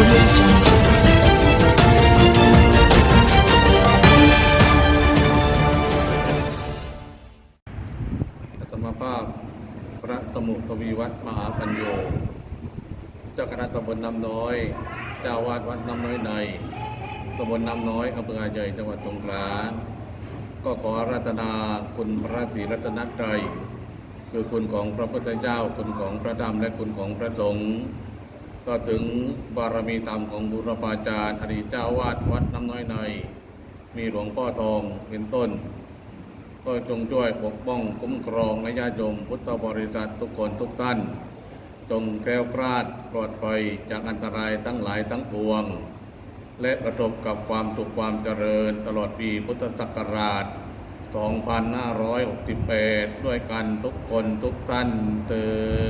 Audio Jungle. อัตมภาพพระสมุทวีวัดมหาปัญโย เจ้าคณะตำบลน้ำน้อย เจ้าวาดวัดน้ำน้อยในตำบลน้ำน้อยอำเภอหาใหญ่จังหวัดสงขลา ก็ขอรัตนาคุณพระศรีรัตนตรัยคือคุณของพระพุทธเจ้า คุณของพระธรรมและคุณของพระสงฆ์ ก็ถึงบารมีธรรมของบุรพาจารย์อดีตเจ้าวาดวัดน้ำน้อยใน มีหลวงพ่อทองเป็นต้น ก็จงช่วยปกป้องคุ้มครองและญาติโยมพุทธบริษัททุกคนทุกท่าน จงแคล้วคลาดปลอดภัยจากอันตรายทั้งหลายทั้งปวง และประสบกับความสุขความเจริญตลอดปีพุทธศักราช 2568 ด้วยกันทุกคนทุกท่านเตือน